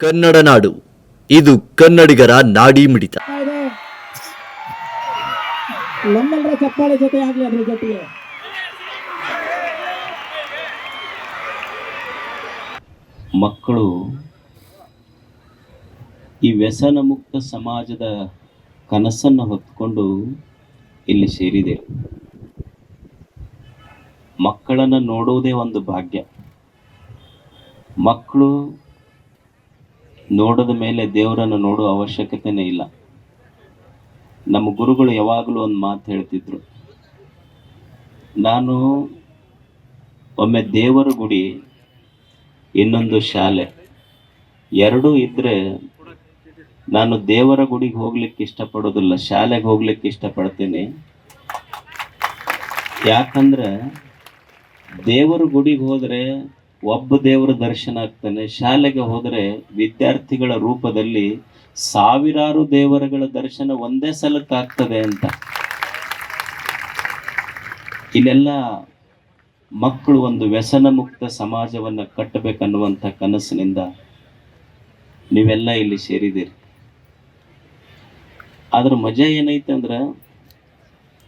ಕನ್ನಡ ನಾಡು ಇದು ಕನ್ನಡಿಗರ ನಾಡಿ ಮಿಡಿತ. ಇದೆ ನಮ್ಮೆಲ್ಲರ ಚಪ್ಪಾಳೆ ಜೊತೆ ಆಗ್ಲಿ ಅದ್ರ ಜೊತೆಗೆ. ಮಕ್ಕಳು ಈ ವ್ಯಸನ ಮುಕ್ತ ಸಮಾಜದ ಕನಸನ್ನು ಹೊತ್ಕೊಂಡು ಇಲ್ಲಿ ಸೇರಿದೆ. ಮಕ್ಕಳನ್ನು ನೋಡುವುದೇ ಒಂದು ಭಾಗ್ಯ. ಮಕ್ಕಳು ನೋಡದ ಮೇಲೆ ದೇವರನ್ನು ನೋಡುವ ಅವಶ್ಯಕತೆನೇ ಇಲ್ಲ. ನಮ್ಮ ಗುರುಗಳು ಯಾವಾಗಲೂ ಒಂದು ಮಾತು ಹೇಳ್ತಿದ್ರು. ನಾನು ಒಮ್ಮೆ ದೇವರ ಗುಡಿ, ಇನ್ನೊಂದು ಶಾಲೆ. ಎರಡೂ ಇದ್ರೆ ನಾನು ದೇವರ ಗುಡಿಗೆ ಹೋಗ್ಲಿಕ್ಕೆ ಇಷ್ಟಪಡೋದಿಲ್ಲ, ಶಾಲೆಗೆ ಹೋಗ್ಲಿಕ್ಕೆ ಇಷ್ಟಪಡ್ತೀನಿ. ಯಾಕಂದ್ರೆ ದೇವರ ಗುಡಿಗೆ ಹೋದ್ರೆ ಒಬ್ಬ ದೇವರ ದರ್ಶನ ಆಗ್ತಾನೆ. ಶಾಲೆಗೆ ಹೋದರೆ ವಿದ್ಯಾರ್ಥಿಗಳ ರೂಪದಲ್ಲಿ ಸಾವಿರಾರು ದೇವರುಗಳ ದರ್ಶನ ಒಂದೇ ಸಲಕ್ಕಾಗ್ತದೆ ಅಂತ. ಇಲ್ಲೆಲ್ಲ ಮಕ್ಕಳು ಒಂದು ವ್ಯಸನ ಮುಕ್ತ ಸಮಾಜವನ್ನ ಕಟ್ಟಬೇಕನ್ನುವಂಥ ಕನಸಿನಿಂದ ನೀವೆಲ್ಲ ಇಲ್ಲಿ ಸೇರಿದ್ದೀರಿ. ಅದ್ರ ಮಜಾ ಏನೈತೆ ಅಂದ್ರೆ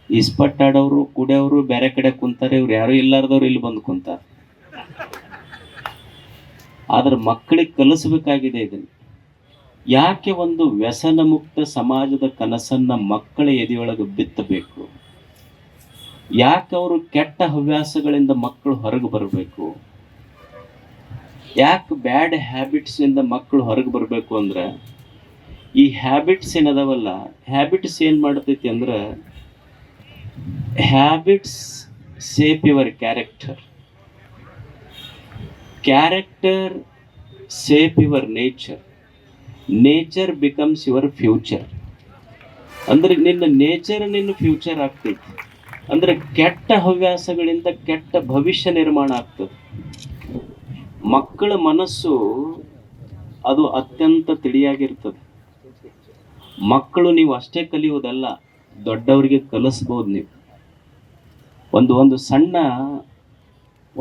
ಇಸ್ಪಟ್ಟಾಡೋರು ಕುಡಿಯೋರು, ಬೇರೆ ಕಡೆ ಕುಂತಾರೆ, ಇವ್ರು ಯಾರು ಇಲ್ಲಾರ್ದವ್ರು ಇಲ್ಲಿ ಬಂದು ಕುಂತಾರ. ಆದ್ರೆ ಮಕ್ಕಳಿಗೆ ಕಲಿಸಬೇಕಾಗಿದೆ ಇದನ್ನು. ಯಾಕೆ ಒಂದು ವ್ಯಸನ ಮುಕ್ತ ಸಮಾಜದ ಕನಸನ್ನು ಮಕ್ಕಳ ಎದೆಯೊಳಗೆ ಬಿತ್ತಬೇಕು? ಯಾಕೆ ಅವರು ಕೆಟ್ಟ ಹವ್ಯಾಸಗಳಿಂದ ಮಕ್ಕಳು ಹೊರಗೆ ಬರಬೇಕು? ಯಾಕೆ ಬ್ಯಾಡ್ ಹ್ಯಾಬಿಟ್ಸ್ ಇಂದ ಮಕ್ಕಳು ಹೊರಗೆ ಬರಬೇಕು ಅಂದ್ರೆ, ಈ ಹ್ಯಾಬಿಟ್ಸ್ ಏನದವಲ್ಲ, ಹ್ಯಾಬಿಟ್ಸ್ ಏನು ಮಾಡ್ತೈತಿ ಅಂದ್ರೆ, habits shape your character. Character shape your nature nature becomes your future ಅಂದ್ರೆ ನಿನ್ನ ನೇಚರ್ ನಿನ್ನ ಫ್ಯೂಚರ್ ಆಗ್ತೈತಿ. ಅಂದ್ರೆ ಕೆಟ್ಟ ಹವ್ಯಾಸಗಳಿಂದ ಕೆಟ್ಟ ಭವಿಷ್ಯ ನಿರ್ಮಾಣ ಆಗ್ತದೆ. ಮಕ್ಕಳ ಮನಸ್ಸು ಅದು ಅತ್ಯಂತ ತಿಳಿಯಾಗಿರ್ತದೆ. ಮಕ್ಕಳು ನೀವು ಅಷ್ಟೇ ಕಲಿಯುವುದಲ್ಲ, ದೊಡ್ಡವರಿಗೆ ಕಲಿಸ್ಬೋದು ನೀವು. ಒಂದು ಒಂದು ಸಣ್ಣ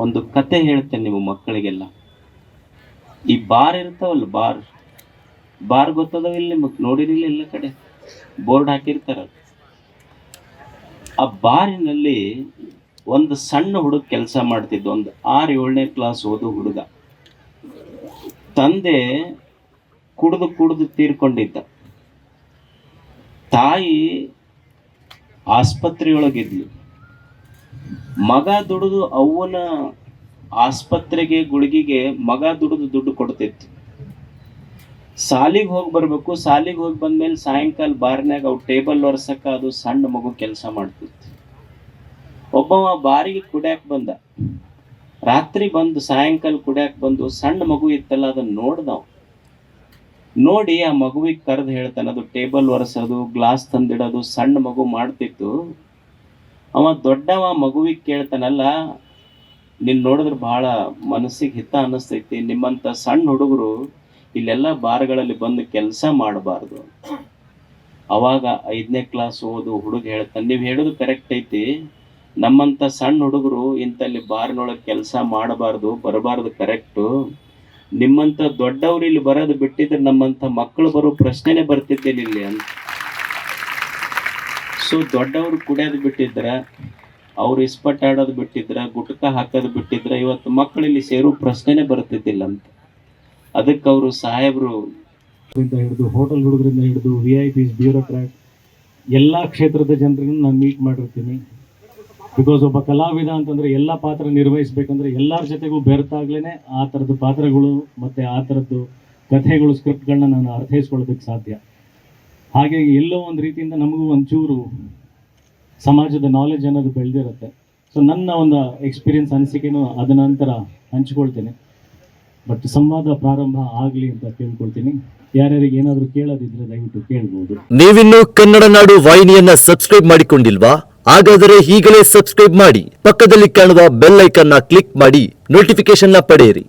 ಒಂದು ಕತೆ ಹೇಳ್ತೇನೆ ನಿಮ್ಮ ಮಕ್ಕಳಿಗೆಲ್ಲ. ಈ ಬಾರ್ ಇರ್ತಾವಲ್ಲ ಬಾರ್? ಬಾರ್ ಗೊತ್ತದವಿಲ್ಲ ನಿಮಗೆ ನೋಡಿರಿಲ್ಲ ಎಲ್ಲ ಕಡೆ? ಬೋರ್ಡ್ ಹಾಕಿರ್ತಾರ ಆ ಬಾರಿನಲ್ಲಿ ಒಂದು ಸಣ್ಣ ಹುಡುಗ ಕೆಲಸ ಮಾಡ್ತಿದ್ದ, ಒಂದು ಆರು ಏಳನೇ ಕ್ಲಾಸ್ ಓದು ಹುಡುಗ. ತಂದೆ ಕುಡಿದು ಕುಡಿದು ತೀರ್ಕೊಂಡಿದ್ದ. ತಾಯಿ ಆಸ್ಪತ್ರೆಯೊಳಗಿದ್ಲು. ಮಗ ದುಡಿದು ಅವ್ವನ ಆಸ್ಪತ್ರೆಗೆ ಗುಳಿಗೆಗೆ ಮಗ ದುಡಿದು ದುಡ್ಡು ಕೊಡ್ತಿತ್ತು. ಸಾಲಿಗೆ ಹೋಗಿ ಬರಬೇಕು, ಸಾಲಿಗೆ ಹೋಗಿ ಬಂದ್ಮೇಲೆ ಸಾಯಂಕಾಲ ಬಾರ್ನ್ಯಾಗ ಅವು ಟೇಬಲ್ ಒರೆಸಕ್ಕ ಅದು ಸಣ್ಣ ಮಗು ಕೆಲಸ ಮಾಡ್ತಿತ್ತು. ಒಬ್ಬವ ಬಾರಿಗೆ ಕುಡ್ಯಾಕ್ ಬಂದ. ರಾತ್ರಿ ಬಂದು ಸಾಯಂಕಾಲ ಕುಡ್ಯಾಕ್ ಬಂದು ಸಣ್ಣ ಮಗು ಇತ್ತಲ್ಲ ಅದನ್ನ ನೋಡ್ದವ್. ನೋಡಿ ಆ ಮಗುವಿಗೆ ಕರೆದು ಹೇಳ್ತಾನೆ, ಅದು ಟೇಬಲ್ ಒರೆಸೋದು, ಗ್ಲಾಸ್ ತಂದಿಡೋದು, ಸಣ್ಣ ಮಗು ಮಾಡ್ತಿತ್ತು. ಅವ ದೊಡ್ಡವ ಮಗುವಿಗೆ ಕೇಳ್ತಾನಲ್ಲ ನಿನ್ನ ನೋಡಿದ್ರೆ ಬಹಳ ಮನಸ್ಸಿಗೆ ಹಿತ ಅನ್ನಿಸ್ತೈತಿ. ನಿಮ್ಮಂತ ಸಣ್ಣ ಹುಡುಗರು ಇಲ್ಲೆಲ್ಲ ಬಾರ್ಗಳಲ್ಲಿ ಬಂದು ಕೆಲಸ ಮಾಡಬಾರ್ದು. ಅವಾಗ ಐದನೇ ಕ್ಲಾಸ್ ಓದು ಹುಡುಗ ಹೇಳ್ತಾನೆ, ನೀವು ಹೇಳೋದು ಕರೆಕ್ಟ್ ಐತಿ. ನಮ್ಮಂತ ಸಣ್ಣ ಹುಡುಗರು ಇಂಥಲ್ಲಿ ಬಾರ್ನೊಳಗೆ ಕೆಲಸ ಮಾಡಬಾರ್ದು, ಬರಬಾರ್ದು ಕರೆಕ್ಟು. ನಿಮ್ಮಂಥ ದೊಡ್ಡವ್ರು ಇಲ್ಲಿ ಬರೋದು ಬಿಟ್ಟಿದ್ರೆ ನಮ್ಮಂಥ ಮಕ್ಕಳು ಬರೋ ಪ್ರಶ್ನೆನೇ ಬರ್ತಿದ್ದೇನೆ ಇಲ್ಲಿ ಅಂತ. ಸೊ ದೊಡ್ಡವರು ಕುಡಿಯೋದು ಬಿಟ್ಟಿದ್ರ, ಅವ್ರು ಇಸ್ಪಟ್ ಆಡೋದು ಬಿಟ್ಟಿದ್ರ, ಗುಟ್ಕ ಹಾಕೋದು ಬಿಟ್ಟಿದ್ರ, ಇವತ್ತು ಮಕ್ಕಳು ಇಲ್ಲಿ ಸೇರೋ ಪ್ರಶ್ನೆನೇ ಬರ್ತಿದ್ದಿಲ್ಲ ಅಂತ ಅದಕ್ಕೆ ಅವರು ಸಾಹೇಬರು ಹಿಡಿದು ಹೋಟೆಲ್ ಹುಡುಗರಿಂದ ಹಿಡಿದು ವಿ ಐ ಪಿ ಬ್ಯೂರೋಕ್ರಾಟ್ ಎಲ್ಲ ಕ್ಷೇತ್ರದ ಜನರನ್ನು ನಾನು ಮೀಟ್ ಮಾಡಿರ್ತೀನಿ. ಬಿಕಾಸ್ ಒಬ್ಬ ಕಲಾವಿದ ಅಂತಂದ್ರೆ ಎಲ್ಲ ಪಾತ್ರ ನಿರ್ವಹಿಸಬೇಕಂದ್ರೆ ಎಲ್ಲರ ಜೊತೆಗೂ ಬೆರೆತಾಗ್ಲೇ ಆ ಥರದ ಪಾತ್ರಗಳು ಮತ್ತು ಆ ಥರದ್ದು ಕಥೆಗಳು ಸ್ಕ್ರಿಪ್ಟ್ಗಳನ್ನ ನಾನು ಅರ್ಥೈಸ್ಕೊಳ್ಳೋದಕ್ಕೆ ಸಾಧ್ಯ. ಹಾಗೆ ಎಲ್ಲೋ ಒಂದು ರೀತಿಯಿಂದ ನಮಗೂ ಒಂಚೂರು ಸಮಾಜದ ನಾಲೆಜ್ ಅನ್ನೋದು ಬೆಳೆದಿರುತ್ತೆ. ಸೊ ನನ್ನ ಒಂದು ಎಕ್ಸ್ಪೀರಿಯನ್ಸ್ ಅನಿಸಿಕೆನೂ ಅದ ನಂತರ ಹಂಚ್ಕೊಳ್ತೇನೆ. ಬಟ್ ಸಂವಾದ ಪ್ರಾರಂಭ ಆಗಲಿ ಅಂತ ಕೇಳ್ಕೊಳ್ತೀನಿ ಯಾರ್ಯಾರಿಗೆ ಏನಾದರೂ ಕೇಳೋದಿದ್ರೆ ದಯವಿಟ್ಟು ಕೇಳ್ಬೋದು. ನೀವಿನ್ನು ಕನ್ನಡ ನಾಡು ವಾಹಿನಿಯನ್ನ ಸಬ್ಸ್ಕ್ರೈಬ್ ಮಾಡಿಕೊಂಡಿಲ್ವಾ? ಹಾಗಾದರೆ ಈಗಲೇ ಸಬ್ಸ್ಕ್ರೈಬ್ ಮಾಡಿ. ಪಕ್ಕದಲ್ಲಿ ಕಾಣುವ ಬೆಲ್ ಐಕನ್ನ ಕ್ಲಿಕ್ ಮಾಡಿ. ನೋಟಿಫಿಕೇಶನ್ನ ಪಡೆಯಿರಿ.